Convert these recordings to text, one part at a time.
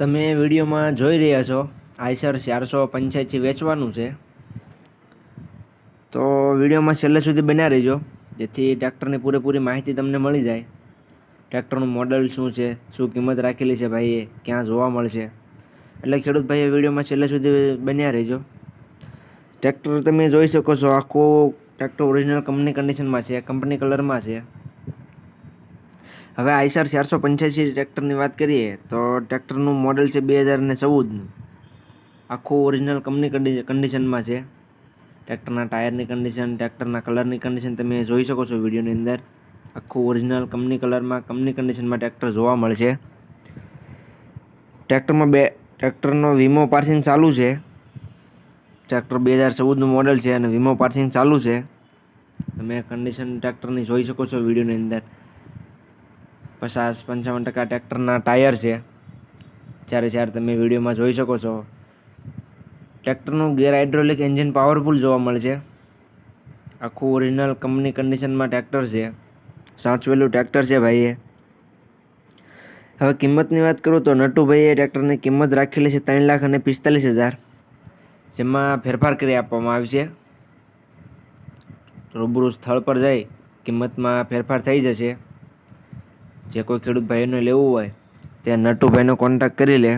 તમે વિડીયોમાં જોઈ રહ્યા છો, આઈસર ચારસો પંચ્યાસી વેચવાનું છે. તો વિડીયોમાં છેલ્લે સુધી બન્યા રહેજો, જેથી ટ્રેક્ટરની પૂરેપૂરી માહિતી તમને મળી જાય. ટ્રેક્ટરનું મોડલ શું છે, શું કિંમત રાખેલી છે ભાઈએ, ક્યાં જોવા મળશે? એટલે ખેડૂત ભાઈએ વિડીયોમાં છેલ્લે સુધી બન્યા રહેજો. ટ્રેક્ટર તમે જોઈ શકો છો, આખું ટ્રેક્ટર ઓરિજિનલ કંપની કન્ડિશનમાં છે કંપની કલરમાં છે. હવે આઈસર ચારસો પંચ્યાસી ટ્રેક્ટરની વાત કરીએ, તો ટ્રેક્ટરનું મોડલ છે બે હજાર ને ચૌદનું. આખું ઓરિજિનલ કંપની કન્ડિશનમાં છે. ટ્રેક્ટરના ટાયરની કન્ડિશન ટ્રેક્ટરના કલરની કન્ડિશન તમે જોઈ શકો છો વિડીયોની અંદર. આખું ઓરિજિનલ કંપની કલરમાં કંપની કન્ડિશનમાં ટ્રેક્ટર જોવા મળશે. ટ્રેક્ટરમાં બે, ટ્રેક્ટરનો વીમો પાર્સિંગ ચાલુ છે. ટ્રેક્ટર બે હજાર ચૌદનું મોડલ છે અને વીમો પાર્સિંગ ચાલુ છે. તમે કન્ડિશન ટ્રેક્ટરની જોઈ શકો છો વિડીયોની અંદર. પચાસ પંચાવન ટકા ટ્રેક્ટરના ટાયર છે. જ્યારે જ્યારે તમે વિડીયોમાં જોઈ શકો છો, ટ્રેક્ટરનું ગેર હાઇડ્રોલિક એન્જિન પાવરફુલ જોવા મળશે આખું ઓરિજિનલ કંપની કન્ડિશનમાં ટ્રેક્ટર છે. સાચવેલું ટ્રેક્ટર છે ભાઈએ. હવે કિંમતની વાત કરું તો નટુભાઈએ ટ્રેક્ટરની કિંમત રાખેલી છે ત્રણ લાખ અને પિસ્તાલીસ હજાર, જેમાં ફેરફાર કરી આપવામાં આવશે રૂબરૂ સ્થળ પર જઈ કિંમતમાં ફેરફાર થઈ જશે. જે કોઈ ખેડૂત ભાઈઓને લેવું હોય, તે નટુભાઈનો કોન્ટેક્ટ કરી લે.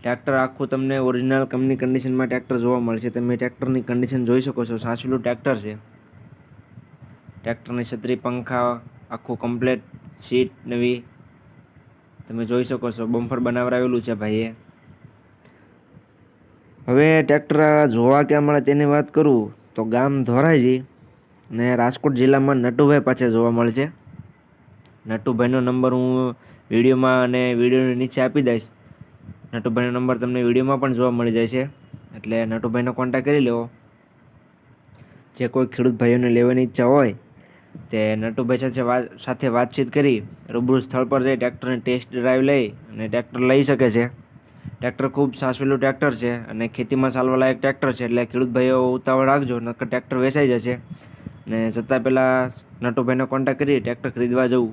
ટ્રેક્ટર આખું તમને ઓરિજિનલ કંપની કન્ડિશનમાં ટ્રેક્ટર જોવા મળશે. તમે ટ્રેક્ટરની કન્ડિશન જોઈ શકો છો. સાચવેલું ટ્રેક્ટર છે. ટ્રેક્ટરની છત્રી, પંખા, આખું કમ્પ્લેટ સીટ નવી. તમે જોઈ શકો છો. બમ્ફર બનાવરાવેલું છે ભાઈએ. હવે ટ્રેક્ટર જોવા ક્યાં મળે તેની વાત કરું, તો ગામ ધોરાજી ને રાજકોટ જિલ્લામાં નટુભાઈ પાસે જોવા મળશે નટુભાઈનો નંબર હું વિડીયોમાં અને વિડીયોની નીચે આપી દઈશ. નટુભાઈનો નંબર તમને વિડીયોમાં પણ જોવા મળી જાય છે એટલે નટુભાઈનો કોન્ટેક્ટ કરી લેવો. જે કોઈ ખેડૂત ભાઈઓને લેવાની ઈચ્છા હોય, તે નટુભાઈ સાથે સાથે વાતચીત કરી, રૂબરૂ સ્થળ પર જઈ ટ્રેક્ટરની ટેસ્ટ ડ્રાઈવ લઈ અને ટ્રેક્ટર લઈ શકે છે. ટ્રેક્ટર ખૂબ સાસવેલું ટ્રેક્ટર છે અને ખેતીમાં ચાલવા લાયક ટ્રેક્ટર છે, એટલે ખેડૂત ભાઈઓ ઉતાવળ રાખજો, નકર ટ્રેક્ટર વેચાઈ જશે. ને જતાં પહેલાં નટુભાઈનો કોન્ટેક્ટ કરી ટ્રેક્ટર ખરીદવા જવું.